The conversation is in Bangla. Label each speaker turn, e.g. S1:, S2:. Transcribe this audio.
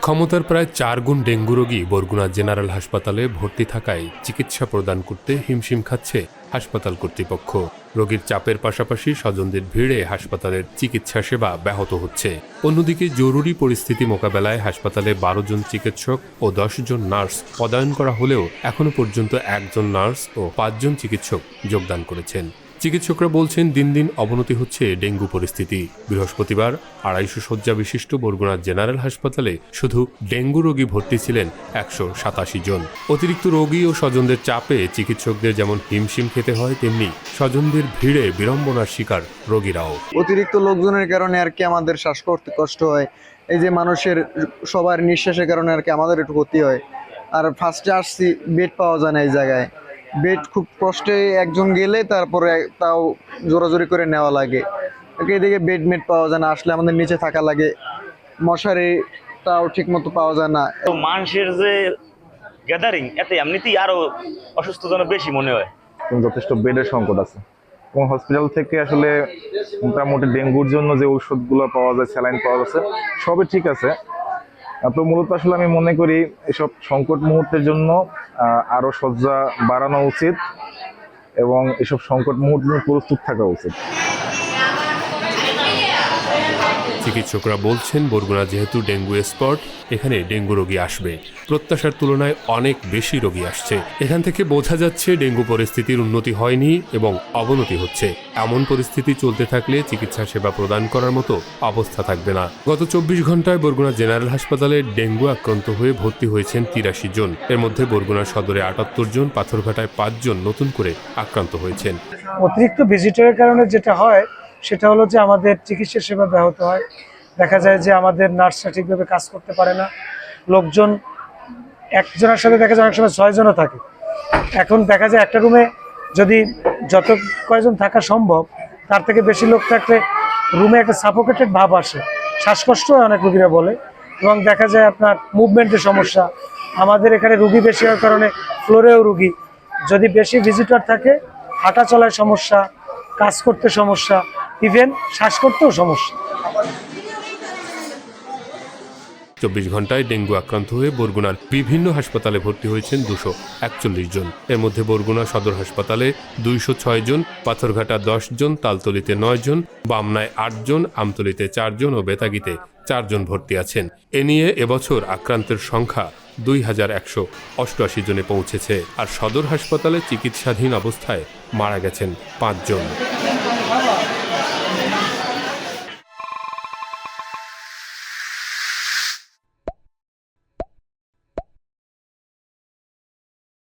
S1: ক্ষমতার প্রায় চার গুণ ডেঙ্গু রোগী বরগুনা জেনারেল হাসপাতালে ভর্তি থাকায় চিকিৎসা প্রদান করতে হিমশিম খাচ্ছে হাসপাতাল কর্তৃপক্ষ। রোগীর চাপের পাশাপাশি স্বজনদের ভিড়ে হাসপাতালের চিকিৎসা সেবা ব্যাহত হচ্ছে। অন্যদিকে জরুরি পরিস্থিতি মোকাবেলায় হাসপাতালে বারো জন চিকিৎসক ও দশ জন নার্স পদায়ন করা হলেও এখনও পর্যন্ত একজন নার্স ও পাঁচজন চিকিৎসক যোগদান করেছেন। চিকিৎসকরা বলছেন দিন দিন অবনতি হচ্ছে ডেঙ্গু পরিস্থিতি। বৃহস্পতিবার আড়াইশো শয্যা বিশিষ্ট বরগুনা জেনারেল হাসপাতালে শুধু ডেঙ্গু রোগী ভর্তি ছিলেন একশো সাতাশি জন। অতিরিক্ত রোগী ও স্বজনদের চাপে চিকিৎসকদের যেমন হিমশিম খেতে হয়, তেমনি স্বজনদের ভিড়ে বিড়ম্বনার শিকার রোগীরাও।
S2: অতিরিক্ত লোকজনের কারণে আর কি আমাদের শ্বাস করতে কষ্ট হয়। এই যে মানুষের সবার নিঃশ্বাসের কারণে আর কি আমাদের একটু ক্ষতি হয়। আর ফার্স্টে আসছি বেড পাওয়া যায় না এই জায়গায়। বেড খুব কষ্টে একজন গেলে তারপরে তাও জোরাজোরি করে নেওয়া লাগে। এদিকে বেড মেড পাওয়া যায় না আসলে আমাদের নিচে থাকা লাগে। মশারি তাও ঠিক মতো পাওয়া যায় না।
S3: তো মানুষের যে গ্যাদারিং এতে এমনিতেই আরও অসুস্থজনক বেশি মনে হয়।
S4: যথেষ্ট বেডের সংকট আছে। এবং হসপিটাল থেকে আসলে মোটামুটি ডেঙ্গুর জন্য যে ঔষধগুলো পাওয়া যায় স্যালাইন পাওয়া যাচ্ছে সবই ঠিক আছে। তো মূলত আসলে আমি মনে করি এসব সংকট মুহূর্তের জন্য আরও আরও শয্যা বাড়ানো উচিত এবং এসব সংকট মুহূর্তে প্রস্তুত থাকা উচিত।
S1: চিকিৎসকরা বলছেন, বরগুনা যেহেতু ডেঙ্গু স্পট, এখানে ডেঙ্গু রোগী আসবে। প্রত্যাশার তুলনায় অনেক বেশি রোগী আসছে। এখান থেকে বোঝা যাচ্ছে, ডেঙ্গু পরিস্থিতির উন্নতি হয়নি এবং অবনতি হচ্ছে। এমন পরিস্থিতি চলতে থাকলে চিকিৎসা সেবা প্রদান করার মতো অবস্থা থাকবে না। গত চব্বিশ ঘন্টায় বরগুনা জেনারেল হাসপাতালে ডেঙ্গু আক্রান্ত হয়ে ভর্তি হয়েছেন তিরাশি জন। এর মধ্যে বরগুনা সদরে আটাত্তর জন, পাথরঘাটায় পাঁচজন নতুন করে আক্রান্ত হয়েছেন।
S5: অতিরিক্ত ভিজিটরের কারণে যেটা হয় সেটা হলো যে আমাদের চিকিৎসা সেবা ব্যাহত হয়। দেখা যায় যে আমাদের নার্সরা ঠিকভাবে কাজ করতে পারে না। লোকজন একজনের সাথে দেখা যায় অনেক সময় ছয়জনও থাকে। এখন দেখা যায় একটা রুমে যদি যত কয়জন থাকা সম্ভব, তার থেকে বেশি লোক থাকলে রুমে একটা সাফোকেটেড ভাব আসে। শ্বাসকষ্ট হয় অনেক রুগীরা বলে এবং দেখা যায় আপনার মুভমেন্টের সমস্যা। আমাদের এখানে রুগী বেশি হওয়ার কারণে ফ্লোরেও রুগী। যদি বেশি ভিজিটর থাকে, হাঁটা চলায় সমস্যা কাজ করতে সমস্যা ইভেন শ্বাস করতেও সমস্যা।
S1: চব্বিশ ঘন্টায় ডেঙ্গু আক্রান্ত হয়ে বরগুনার বিভিন্ন হাসপাতালে ভর্তি হয়েছেন দুশো একচল্লিশ জন। এর মধ্যে বরগুনা সদর হাসপাতালে দুইশো ছয় জন, পাথরঘাটা দশ জন, তালতলিতে নয় জন, বামনায় আট জন, আমতলিতে চারজন ও বেতাগিতে চারজন ভর্তি আছেন। এ নিয়ে এবছর আক্রান্তের সংখ্যা দুই হাজার একশো অষ্টআশি জনে পৌঁছেছে আর সদর হাসপাতালে চিকিৎসাধীন অবস্থায় মারা গেছেন পাঁচজন।